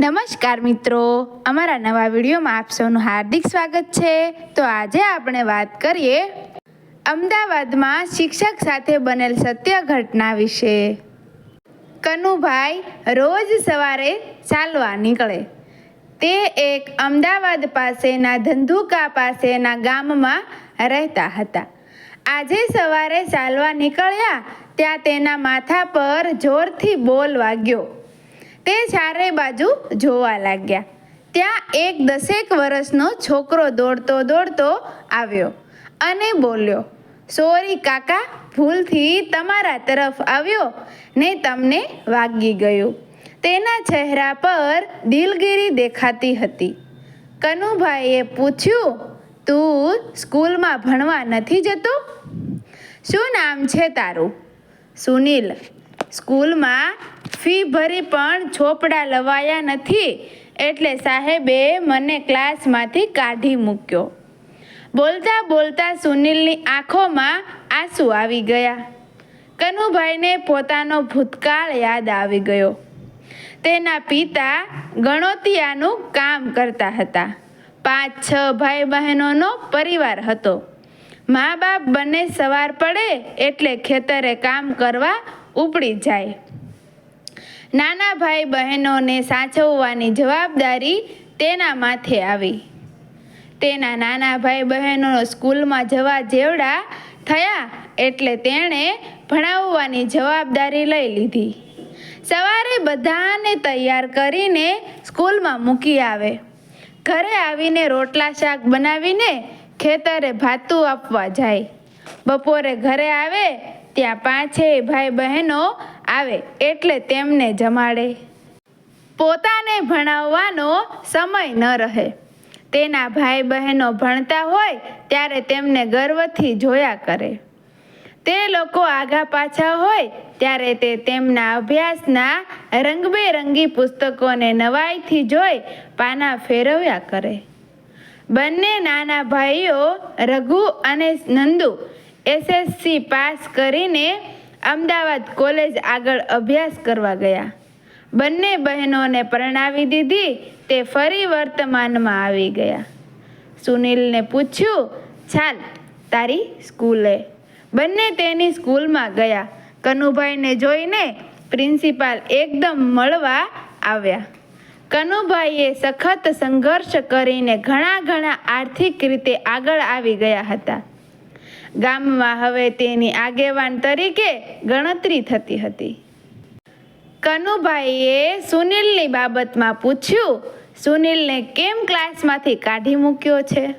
નમસ્કાર મિત્રો, અમારા નવા વિડીયોમાં આપ સૌનું હાર્દિક સ્વાગત છે. તો આજે આપણે વાત કરીએ અમદાવાદમાં શિક્ષક સાથે બનેલ સત્ય ઘટના વિશે. કનુભાઈ રોજ સવારે ચાલવા નીકળે. તે એક અમદાવાદ પાસેના ધંધુકા પાસેના ગામમાં રહેતા હતા. આજે સવારે ચાલવા નીકળ્યા, ત્યાં તેના માથા પર જોરથી બોલ વાગ્યો. તે ચારે બાજુ જોવા લાગ્યા. ત્યાં એક દસેક વર્ષનો છોકરો દોડતો દોડતો આવ્યો અને બોલ્યો, સોરી કાકા, ભૂલથી તમારા તરફ આવ્યો ને તમને વાગી ગયું. તેના ચહેરા પર દિલગીરી દેખાતી હતી. કનુભાઈએ પૂછ્યું, તું સ્કૂલમાં ભણવા નથી જતો? શું નામ છે તારું? સુનિલ. સ્કૂલમાં ફી ભરી પણ ચોપડા લવાયા નથી એટલે સાહેબે મને ક્લાસમાંથી કાઢી મૂક્યો. બોલતા બોલતા સુનિલની આંખોમાં આંસુ આવી ગયા. કનુભાઈને પોતાનો ભૂતકાળ યાદ આવી ગયો. તેના પિતા ગણોતિયાનું કામ કરતા હતા. પાંચ, છ ભાઈ બહેનોનો પરિવાર હતો. મા બાપ બંને સવાર પડે એટલે ખેતરે કામ કરવા ઉપડી જાય. નાના ભાઈ બહેનોને સાચવવાની જવાબદારી તેના માથે આવી. તેના નાના ભાઈ બહેનો સ્કૂલમાં જવા જેવડા થયા એટલે તેણે ભણાવવાની જવાબદારી લઈ લીધી. સવારે બધાને તૈયાર કરીને સ્કૂલમાં મૂકી આવે. ઘરે આવીને રોટલા શાક બનાવીને ખેતરે ભાતું આપવા જાય. બપોરે ઘરે આવે ત્યાં પાંચેય ભાઈ બહેનો આવે એટલે તેમને જમાડે. પોતાને ભણાવવાનો સમય ન રહે. તેના ભાઈ બહેનો ભણતા હોય ત્યારે તેમને ગર્વથી જોયા કરે. તે લોકો આગા પાછા હોય ત્યારે તે તેમના અભ્યાસના રંગબેરંગી પુસ્તકોને નવાઈથી જોઈ પાના ફેરવ્યા કરે. બંને નાના ભાઈઓ રઘુ અને નંદુ એસએસસી પાસ કરીને અમદાવાદ કોલેજ આગળ અભ્યાસ કરવા ગયા. બંને બહેનોને પરણાવી દીધી, તે ફરી વર્તમાનમાં આવી ગયા. સુનિલને પૂછ્યું, ચાલ, તારી સ્કૂલે. બંને તેની સ્કૂલમાં ગયા. કનુભાઈને જોઈને પ્રિન્સિપાલ એકદમ મળવા આવ્યા. કનુભાઈએ સખત સંઘર્ષ કરીને ઘણા ઘણા આર્થિક રીતે આગળ આવી ગયા હતા. ગામમાં હવે તેની આગેવાન તરીકે ગણતરી થતી હતી. કનુભાઈએ સુનિલની બાબતમાં પૂછ્યું, સુનિલને કેમ ક્લાસમાંથી કાઢી મૂક્યો છે?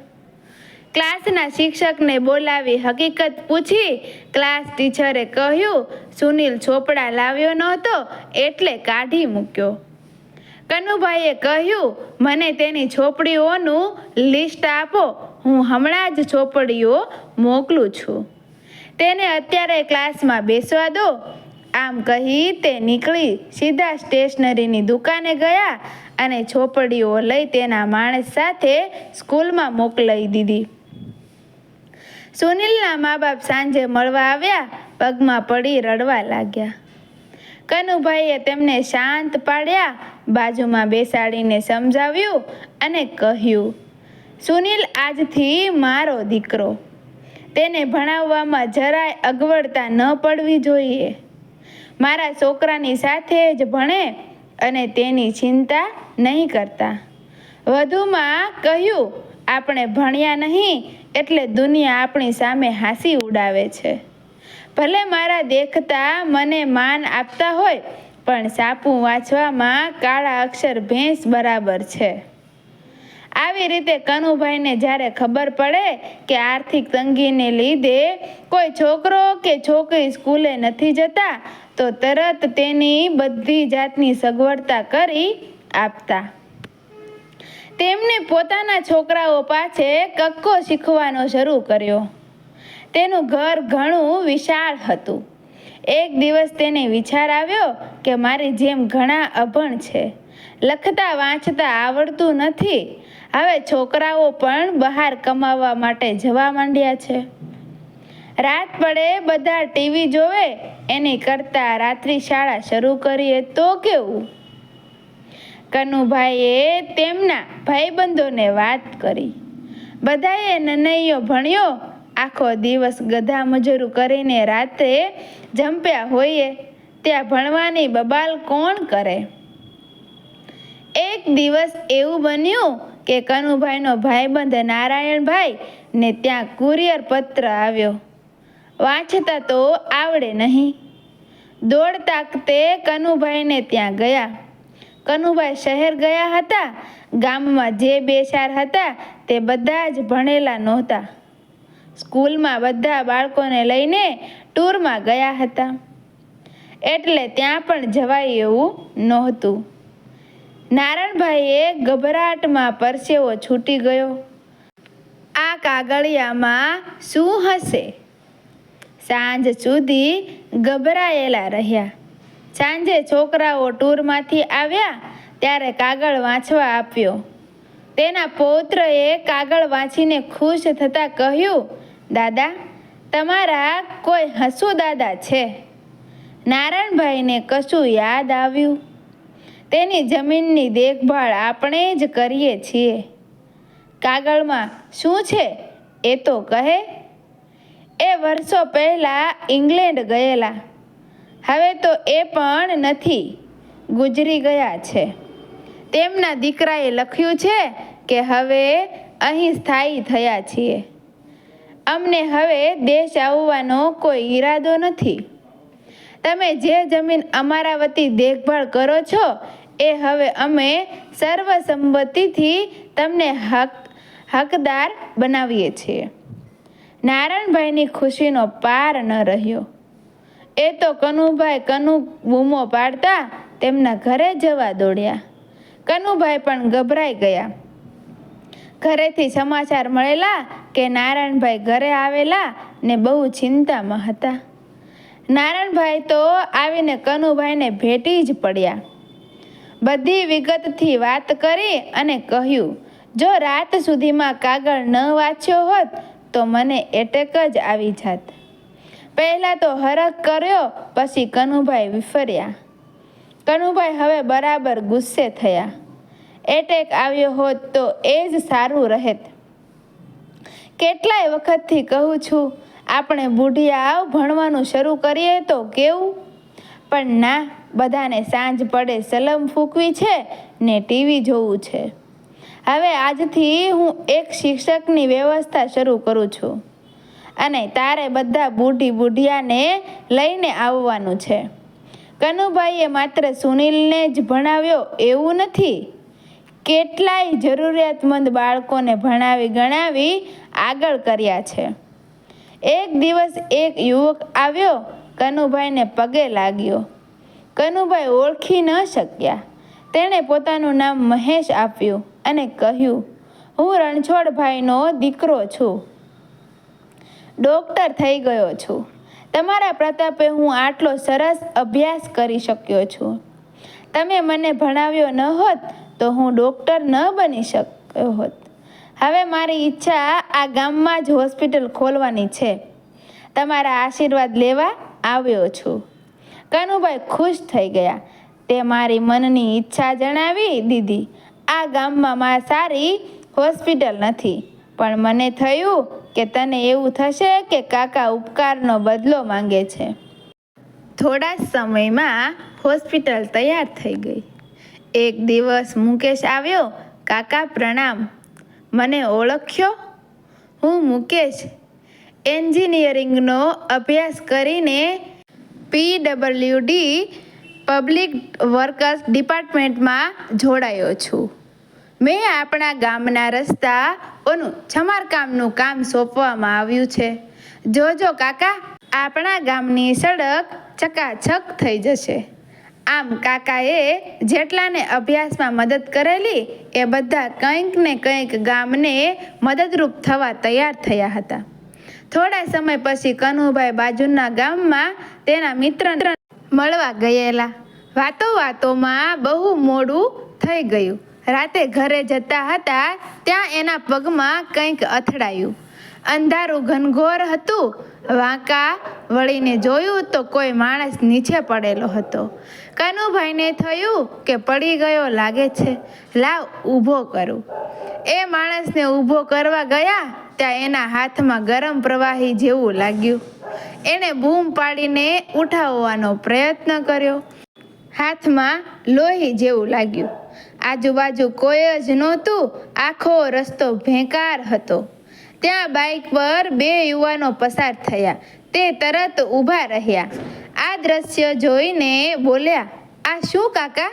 ક્લાસના શિક્ષકને બોલાવી હકીકત પૂછી, ક્લાસ ટીચરે કહ્યું, સુનિલ ચોપડા લાવ્યો નહોતો, એટલે કાઢી મૂક્યો. કનુભાઈએ કહ્યું, મને તેની ચોપડીઓનું લિસ્ટ આપો હું હમણાં જ ચોપડીઓ મોકલું છું. તેને અત્યારે ક્લાસમાં બેસવા દો. આમ કહી તે નીકળી સીધા સ્ટેશનરીની દુકાને ગયા અને ચોપડીઓ લઈ તેના માણસ સાથે સ્કૂલમાં મોકલાઈ દીધી. સુનિલના મા બાપ સાંજે મળવા આવ્યા, પગમાં પડી રડવા લાગ્યા. કનુભાઈએ તેમને શાંત પાડ્યા, બાજુમાં બેસાડીને સમજાવ્યું અને કહ્યું સુનિલ આજથી મારો દીકરો. તેને ભણાવવામાં જરાય અગવડતા ન પડવી જોઈએ. મારા છોકરાની સાથે જ ભણે અને તેની ચિંતા નહીં કરતા. વધુમાં કહ્યું, આપણે ભણ્યા નહીં એટલે દુનિયા આપણી સામે હાંસી ઉડાવે છે. ભલે મારા દેખતા મને માન આપતા હોય, પણ સાપું વાંચવામાં કાળા અક્ષર ભેંસ બરાબર છે. આવી રીતે કનુભાઈને જ્યારે ખબર પડે કે આર્થિક તંગીને લીધે કોઈ છોકરો કે છોકરી સ્કૂલે નથી જતા, તો તરત તેની બધી જાતની સગવડતા કરી આપતા. તેમને પોતાના છોકરાઓ પાસે કક્કો શીખવાનો શરૂ કર્યો. તેનું ઘર ઘણું વિશાળ હતું. એક દિવસ તેને વિચાર આવ્યો કે મારી જેમ ઘણા અભણ છે. લખતા વાંચતા આવડતું નથી. હવે છોકરાઓ પણ બહાર કમાવા માટે જવા માંડ્યા છે. રાત પડે બધા ટીવી જોવે, એની કરતાં રાત્રિ શાળા શરૂ કરીએ તો કેવું? કનુભાઈએ તેમના ભાઈબંધોને વાત કરી. બધાએ નનૈયો ભણ્યો, આખો દિવસ ગધા મજૂરું કરીને રાત્રે જંપ્યા હોઈએ, ત્યાં ભણવાની બબાલ કોણ કરે? એક દિવસ એવું બન્યું કે કનુભાઈનો ભાઈબંધ નારાયણભાઈ ને ત્યાં કુરિયર પત્ર આવ્યો. વાંચતા તો આવડે નહીં. દોડતા તે કનુભાઈને ત્યાં ગયા. કનુભાઈ શહેર ગયા હતા, ગામમાં જે બે ચાર હતા તે બધા જ ભણેલા નહોતા. સ્કૂલમાં બધા બાળકોને લઈને ટૂરમાં ગયા હતા. એટલે ત્યાં પણ જવાય એવું નહોતું. નારણભાઈએ ગભરાટમાં પરસેવો છૂટી ગયો. આ કાગળિયામાં શું હશે? સાંજ સુધી ગભરાયેલા રહ્યા. સાંજે છોકરાઓ ટૂરમાંથી આવ્યા ત્યારે કાગળ વાંચવા આપ્યો. તેના પૌત્રએ કાગળ વાંચીને ખુશ થતાં કહ્યું, દાદા, તમારા કોઈ હસુ દાદા છે. નારાયણભાઈને કશું યાદ આવ્યું. તેની જમીનની દેખભાળ આપણે જ કરીએ છીએ. કાગળમાં શું છે એ તો કહે? એ વર્ષો પહેલાં ઇંગ્લેન્ડ ગયેલા. હવે તો એ પણ નથી, ગુજરી ગયા છે. તેમના દીકરાએ લખ્યું છે કે હવે અહીં સ્થાયી થયા છીએ. અમને હવે દેશ આવવાનો કોઈ ઈરાદો નથી. તમે જે જમીન અમારા વતી દેખભાળ કરો છો એ હવે અમે સર્વસંમતિથી તમને હક, હકદાર બનાવીએ છીએ. નારાયણભાઈની ખુશીનો પાર ન રહ્યો. એ તો કનુભાઈ કનુ બૂમો પાડતા તેમના ઘરે જવા દોડ્યા. કનુભાઈ પણ ગભરાઈ ગયા. ઘરેથી સમાચાર મળેલા કે નારાયણભાઈ ઘરે આવેલા ને બહુ ચિંતામાં હતા. નારાયણભાઈ તો આવીને કનુભાઈને ભેટી જ પડ્યા. બધી વિગતથી વાત કરી અને કહ્યું, જો રાત સુધીમાં કાગળ ન વાંચ્યો હોત, તો મને એટેક જ આવી જાત. પહેલાં તો હરખ કર્યો, પછી કનુભાઈ વિફર્યા. કનુભાઈ હવે બરાબર ગુસ્સે થયા. એટેક આવ્યો હોત તો એ જ સારું રહેત. કેટલાય વખતથી કહું છું, આપણે બુઢિયા ભણવાનું શરૂ કરીએ તો કેવું? પણ ના, બધાને સાંજ પડે સલમ ફૂંકવી છે ને ટીવી જોવું છે. હવે આજથી હું એક શિક્ષકની વ્યવસ્થા શરૂ કરું છું અને તારે બધા બુઢી બુઢિયાને લઈને આવવાનું છે. કનુભાઈએ માત્ર સુનિલને જ ભણાવ્યો એવું નથી. કેટલાય જરૂરિયાતમંદ બાળકોને ભણાવી ગણાવી આગળ કર્યા છે. એક દિવસ એક યુવક આવ્યો કનુભાઈને પગે લાગ્યો. કનુભાઈ ઓળખી ન શક્યા. તેણે પોતાનું નામ મહેશ આપ્યું અને કહ્યું, હું રણછોડભાઈનો દીકરો છું. ડૉક્ટર થઈ ગયો છું. તમારા પ્રતાપે હું આટલો સરસ અભ્યાસ કરી શક્યો છું. તમે મને ભણાવ્યો ન હોત તો હું ડૉક્ટર ન બની શક્યો હોત. હવે મારી ઈચ્છા આ ગામમાં જ હોસ્પિટલ ખોલવાની છે. તમારા આશીર્વાદ લેવા આવ્યો છું. કનુભાઈ ખુશ થઈ ગયા. તે મારી મનની ઈચ્છા જણાવી દીધી. આ ગામમાં મા સારી હોસ્પિટલ નથી. પણ મને થયું કે તને એવું થશે કે કાકા ઉપકારનો બદલો માંગે છે. થોડા જ સમયમાં હોસ્પિટલ તૈયાર થઈ ગઈ. એક દિવસ મુકેશ આવ્યો, કાકા પ્રણામ. મને ઓળખ્યો? હું મુકેશ. એન્જિનિયરિંગનો અભ્યાસ કરીને પીડબલ્યુડી પબ્લિક વર્કર્સ ડિપાર્ટમેન્ટમાં જોડાયો છું. મેં આપણા ગામના રસ્તાઓનું છમારકામનું કામ સોંપવામાં આવ્યું છે. જોજો કાકા, આપણા ગામની સડક ચકાચક થઈ જશે. આમ કાકાએ જેટલાને અભ્યાસમાં મદદ કરેલી, એ બધા કંઈક ને કંઈક ગામને મદદરૂપ થવા તૈયાર થયા હતા. થોડા સમય પછી કનુભાઈ બાજુના ગામમાં તેના મિત્ર મળવા ગયેલા. વાતો વાતોમાં બહુ મોડું થઈ ગયું. રાતે ઘરે જતા હતા ત્યાં એના પગમાં કંઈક અથડાયું. અંધારું ઘનઘોર હતું. વાંકા વળીને જોયું તો કોઈ માણસ નીચે પડેલો હતો. કનુભાઈને થયું કે પડી ગયો લાગે છે, લાવ ઊભો કરું. એ માણસને ઊભો કરવા ગયા ત્યાં એના હાથમાં ગરમ પ્રવાહી જેવું લાગ્યું. એણે બૂમ પાડીને ઉઠાવવાનો પ્રયત્ન કર્યો. હાથમાં લોહી જેવું લાગ્યું. આજુબાજુ કોઈ જ નહોતું, આખો રસ્તો ભેંકાર હતો. ત્યાં બાઇક પર બે યુવાનો પસાર થયા. તે તરત ઊભા રહ્યા. આ દ્રશ્ય જોઈને બોલ્યા, આ શું કાકા?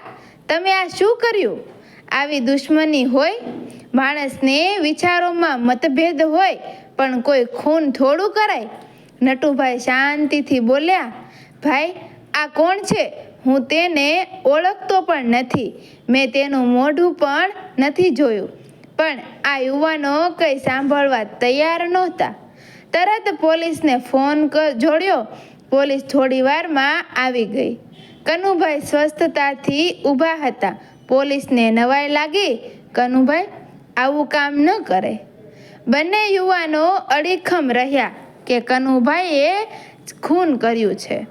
તમે આ શું કર્યું? આવી દુશ્મની હોય, માણસને વિચારોમાં મતભેદ હોય, પણ કોઈ ખૂન થોડું કરાય. નટુભાઈ શાંતિથી બોલ્યા, ભાઈ, આ કોણ છે? હું તેને ઓળખતો પણ નથી. મેં તેનું મોઢું પણ નથી જોયું. પણ આ યુવાનો કંઈ સાંભળવા તૈયાર નહોતા. તરત પોલીસને ફોન જોડ્યો. પોલીસ થોડી વારમાં આવી ગઈ. કનુભાઈ સ્વસ્થતાથી ઊભા હતા. પોલીસને નવાઈ લાગી. કનુભાઈ, આવું કામ ન કરે. બંને યુવાનો અડીખમ રહ્યા કે કનુભાઈએ ખૂન કર્યું છે.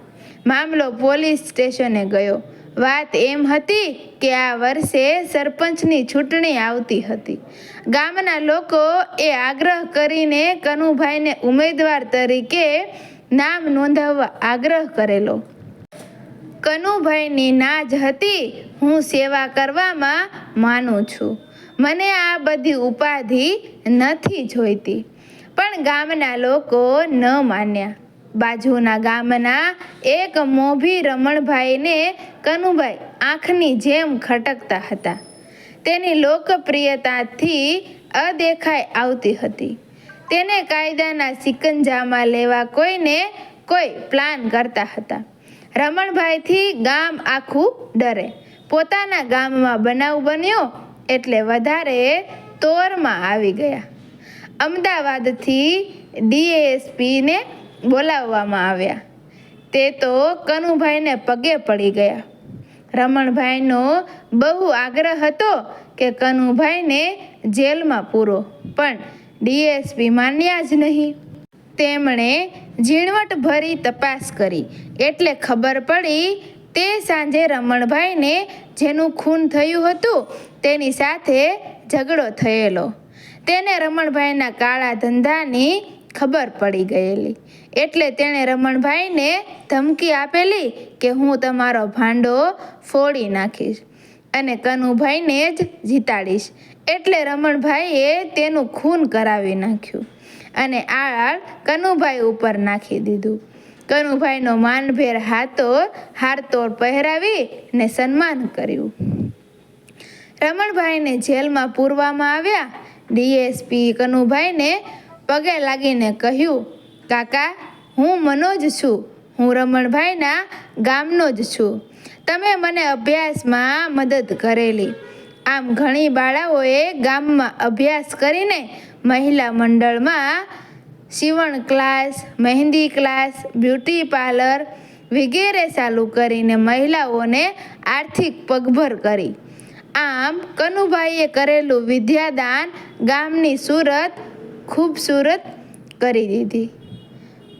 મામલો પોલીસ સ્ટેશને ગયો. વાત એમ હતી કે આ વર્ષે સરપંચની ચૂંટણી આવતી હતી. ગામના લોકો એ આગ્રહ કરીને કનુભાઈને ઉમેદવાર તરીકે નામ નોંધાવવા આગ્રહ કરેલો. કનુભાઈની નાજ હતી, હું સેવા કરવામાં માનું છું. મને આ બધી ઉપાધિ નથી જોઈતી. પણ ગામના લોકો ન માન્યા. બાજુના ગામના એક મોભી રમણભાઈને કનુભાઈ આંખની જેમ ખટકતા હતા. તેની લોકપ્રિયતાથી અદેખાઈ આવતી હતી. તેને કાયદાના સિકંજામાં લેવા કોઈને કોઈ પ્લાન કરતા હતા. રમણભાઈથી ગામ આખું ડરે. પોતાના ગામમાં બનાવ બન્યો એટલે વધારે તોરમાં આવી ગયા. અમદાવાદથી ડીએસપીને બોલાવવામાં આવ્યા. તે તો કનુભાઈને પગે પડી ગયા. રમણભાઈનો બહુ આગ્રહ હતો કે કનુભાઈને જેલમાં પૂરો, પણ ડીએસપી માન્યા જ નહીં. તેમણે ઝીણવટ ભરી તપાસ કરી. એટલે ખબર પડી, તે સાંજે રમણભાઈને જેનું ખૂન થયું હતું, તેની સાથે ઝઘડો થયેલો. તેને રમણભાઈના કાળા ધંધાની ખબર પડી ગયેલી. એટલે તેણે રમણભાઈને ધમકી આપેલી કે હું તમારો ભાંડો ફોડી નાખીશ અને કનુભાઈને જ જીતાડીશ. એટલે રમણભાઈએ તેનું ખૂન કરાવી નાખ્યું અને આળ કનુભાઈ ઉપર નાખી દીધું. કનુભાઈનો માનભેર હાથો હારતોડ પહેરાવી ને સન્માન કર્યું. રમણભાઈને જેલમાં પૂરવામાં આવ્યા. ડીએસપી કનુભાઈને પગે લાગીને કહ્યું, કાકા હું મનોજ છું. હું રમણભાઈના ગામનો જ છું. તમે મને અભ્યાસમાં મદદ કરેલી. આમ ઘણી બાળાઓએ ગામમાં અભ્યાસ કરીને મહિલા મંડળમાં સીવણ ક્લાસ, મહેંદી ક્લાસ, બ્યુટી પાર્લર વગેરે ચાલુ કરીને મહિલાઓને આર્થિક પગભર કરી. આમ કનુભાઈએ કરેલું વિદ્યાદાન ગામની સુરત ખૂબસૂરત કરી દીધી.